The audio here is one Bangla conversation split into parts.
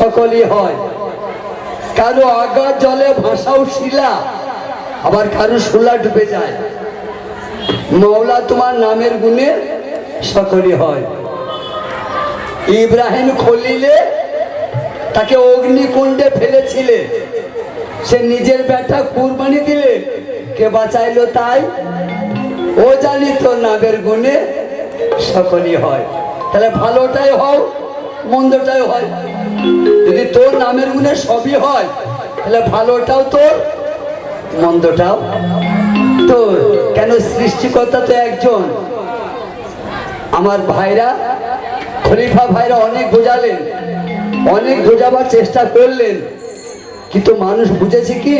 সকলই হয়। কারও আগার জলে ভাসাও শিলা, আবার কারও শোলা ডুবে যায়। মৌলা তোমার নামের গুণে সকলই হয়। ইব্রাহিম খলিলে তাকে অগ্নিকুণ্ডে ফেলেছিলে। সে নিজের ব্যাটা কুরবানি দিলে। কে বাঁচাইলো তাই? ও জানি তোর নামের গুণে সকলই হয়। তাহলে ভালোটাই হও, মন্দটাই হয়। যদি তোর নামের গুণে সবই হয়, তাহলে ভালোটাও তোর, মন্দটাও তোর। কেন সৃষ্টিকর্তা তো একজন? আমার ভাইরা, খলিফা ভাইরা অনেক বোঝালেন, অনেক বোঝাবার চেষ্টা করলেন, কিন্তু মানুষ বুঝেছে কি?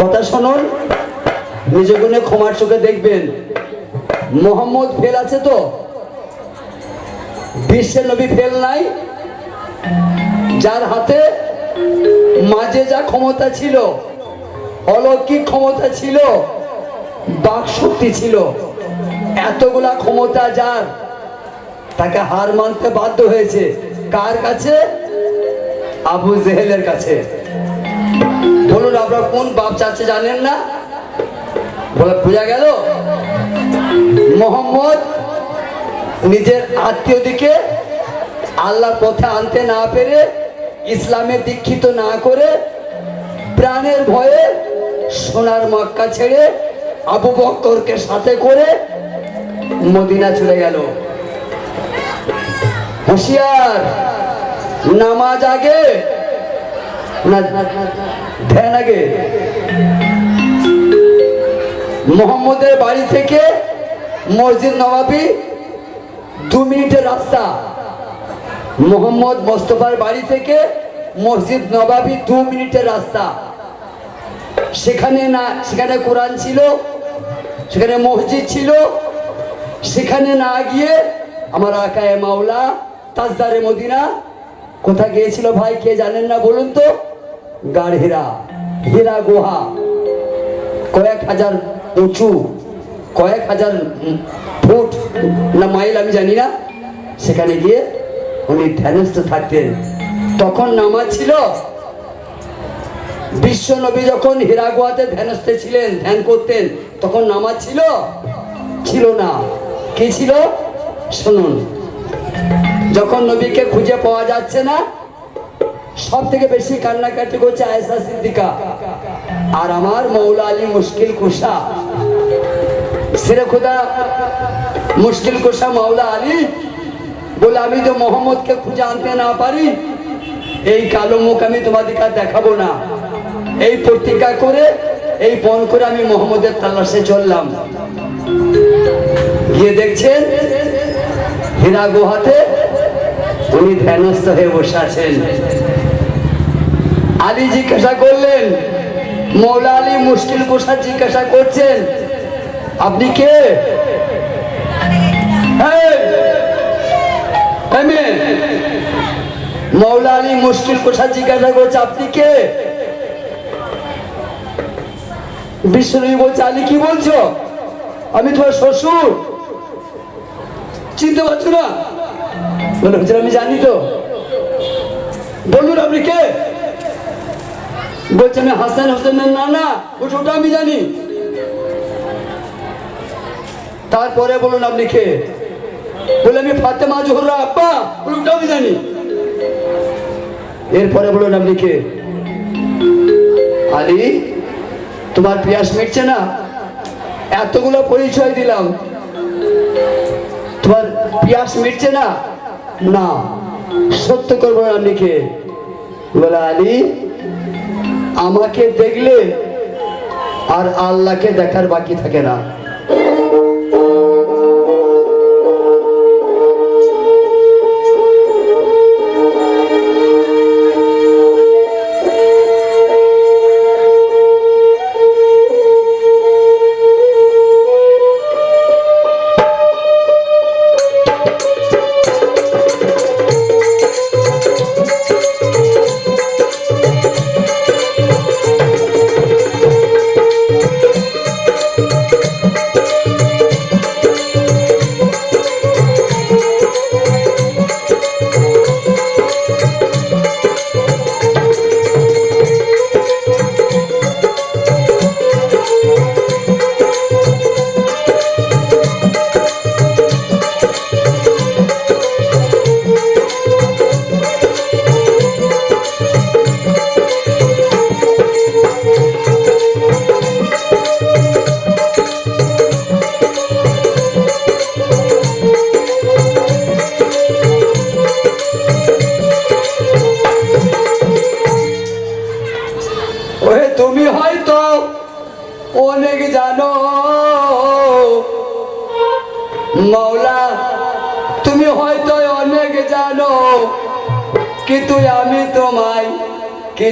কথা শুনুন, নিজ ক্ষমার চোখে দেখবেন। মোহাম্মদ ফেল আছে তো? বিশ্বের নবী ফেল নাই? যার হাতে মাঝে যা ক্ষমতা ছিল, অলৌকিক ক্ষমতা ছিল বাক শক্তি ছিল, এতগুলা ক্ষমতা যার, তাকে হার মানতে বাধ্য হয়েছে। কার কাছে? আবু জেহেলের কাছে। বলুন আপনারা কোন বাপ চাচ্ছে জানেন না? বলে বোঝা গেল, মোহাম্মদ নিজের আত্মীয় দিকে আল্লাহর পথে আনতে না পেরে ইসলামে দীক্ষিত না করে প্রাণের ভয়ে সোনার মক্কা ছেড়ে আবু বক্করকে সাথে করে মদিনা চলে গেল। হুঁশিয়ার, নামাজ আগে ধ্যান আগে? মোহাম্মদের বাড়ি থেকে মসজিদ নবাবি দু মিনিটের রাস্তা। মোহাম্মদ মোস্তফার বাড়ি থেকে মসজিদ নবাবি দু মিনিটের রাস্তা। সেখানে না, সেখানে কোরআন ছিল, সেখানে মসজিদ ছিল, সেখানে না গিয়ে আমার আকায় মাওলা তাজদারে মদিনা কোথা গিয়েছিল ভাই, কে জানেন না বলুন তো? গাঢ় হীরা হীরা গুহা। কয়েক হাজার উঁচু, কয়েক হাজার ফুট না মাইল আমি জানি না। সেখানে গিয়ে উনি ধ্যানস্থ থাকতেন। তখন নামাজ ছিল। বিশ্ব নবী যখন হীরা গুহাতে ধ্যানস্থ ছিলেন, ধ্যান করতেন, তখন নামাজ ছিল? ছিল না। কি ছিল? শুনুন। যখন নবীকে খুঁজে পাওয়া যাচ্ছে না সব থেকে বেশি কান্নাকাটি করছে আয়েশা সিদ্দিকা। আর আমার মৌলা আলী মুশকিল কুশা। সিরে খুদা মুশকিল কুশা মৌলা আলী বলে আমি তো মোহাম্মদকে খুঁজে আনতে না পারি এই কালো মুখ আমি তোমাদেরকে দেখাবো না। এই পত্রিকা করে এই পণ করে আমি মোহাম্মদের তালাশে চললাম। গিয়ে দেখছেন হীরা গুহাতে উনি ধ্যানস্থ হয়ে বসে আছেন। আলী জিজ্ঞাসা করলেন মৌলা আলী মুশকিল কোষা জিজ্ঞাসা করছেন? আপনি কে? মেয়ে, মৌলা আলী মুশকিল কোষা জিজ্ঞাসা করছে, আপনি কে? বিশ্বনবী বলছে, আলী, কি বলছো? আমি তোমার শ্বশুর। চিনতে পারছ না? বলে, হুজুর, আমি জানি তো। বলুন, আপনি কে? বলছে, আমি হাসান হোসেনের নানা। ওটা ওটা আমি জানি। তারপরে বলুন, আপনি কে? বলে আমি ফাতেমা জোহরা, আব্বা আমি জানি? এরপরে বলুন আপনি কে আলী, তোমার পিয়াস মিটছে না? এতগুলো পরিচয় দিলাম। তোমার পিয়াস মিটছে না? না। সত্য করব আপনি কে বলে, আলী, আমাকে দেখলে আর আল্লাহকে দেখার বাকি থাকে না।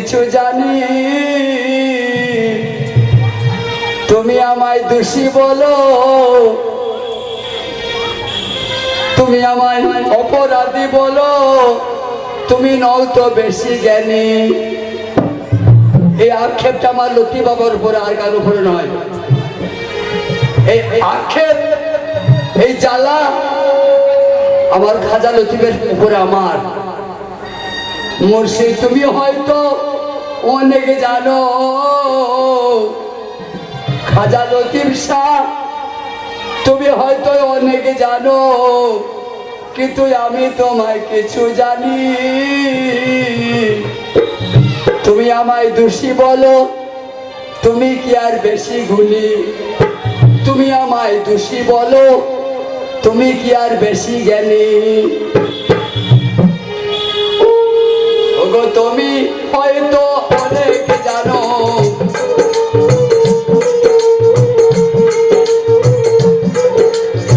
কিছু জানি। তুমি আমায় দোষী বলো। তুমি আমায় অপরাধী বলো। তুমি নও তো বেশি জ্ঞানী। এই আক্ষেপটা আমার লক্ষ্মী বাবার উপরে আর কার উপরে নয়। এই আক্ষেপ, এই জ্বালা আমার খাজা লতিফের উপরে আমার। মুর্শিদ, তুমি হয়তো অনেক জানো, খাজা লতিফ শাহ, তুমি হয়তো অনেক জানো, কিন্তু আমি তোমায় কিছু জানি। তুমি আমায় দোষী বলো, তুমি কি আর বেশি গুলি তুমি আমায় দোষী বলো, তুমি কি আর বেশি জ্ঞানী? তুমি হয়তো অনেক জানো।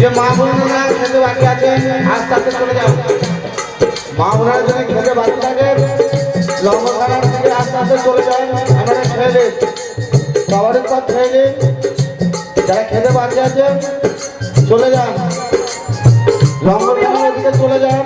যে মা বোনেরা খেতে বাকি আছে আস্তে আস্তে চলে যাও। মা বোনেরা যদি খেতে বাকি থাকে লম্বখানার থেকে আস্তে আস্তে চলে যায় আমরা খেয়ে দিই খাবারের পর খেয়ে দিই যারা খেতে বাকি আছে, চলে যান। লম্বখানার দিকে চলে যান।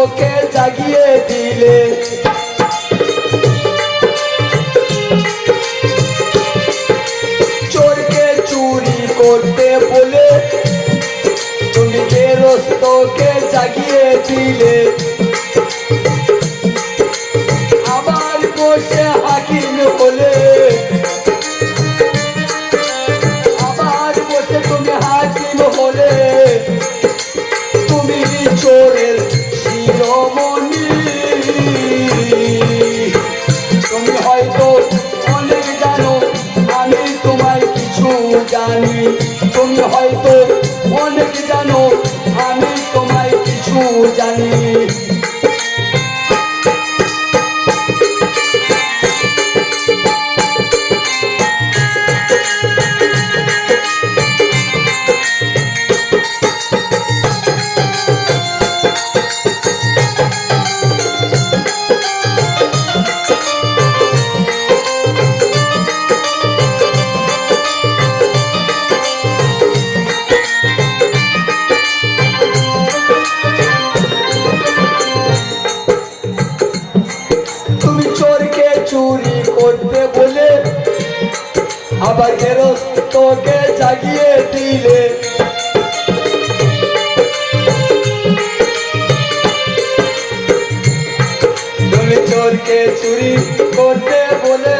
কেরস্তকে জাগিয়ে দিলে। চোরকে চুরি করতে বলে তুমি কেরস্তকে জাগিয়ে দিলে। জানি আবার গেরস্তকে জাগিয়ে দিলে। তুমি চোরকে চুরি করতে বলে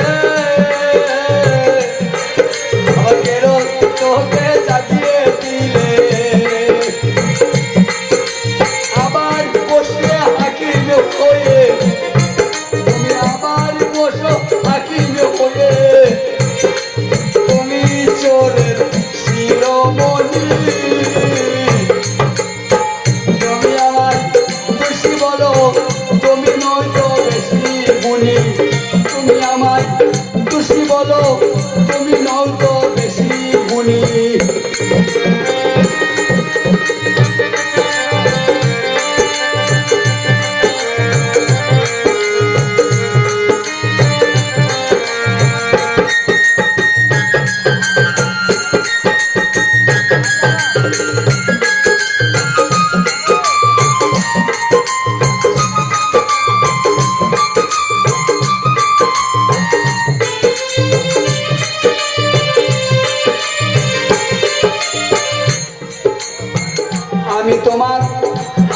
তোমার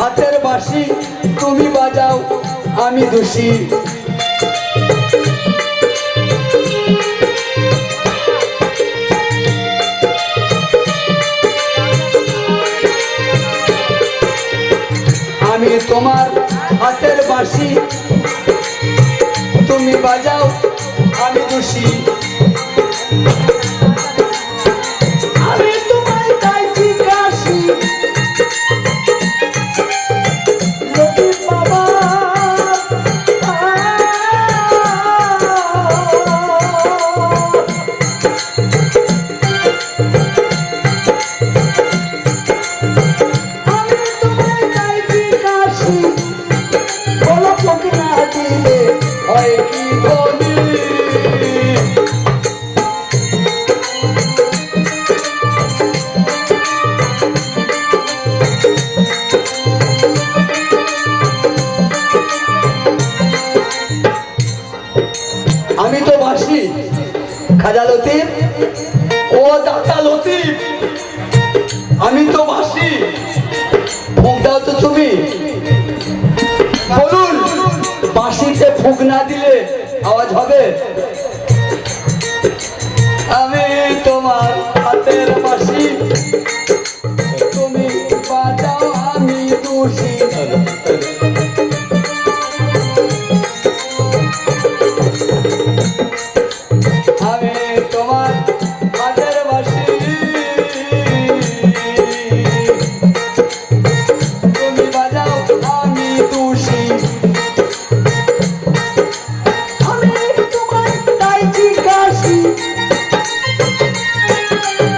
হাতের বাঁশি, তুমি বাজাও, আমি দোষী। আমি তোমার হাতের বাঁশি, তুমি বাজাও, আমি দোষী। ও দাদা লতিফ, আমি তো বাসি। ফুক দাও তো তুমি। বলুন বাঁশিতে ফুক না দিলে আওয়াজ হবে?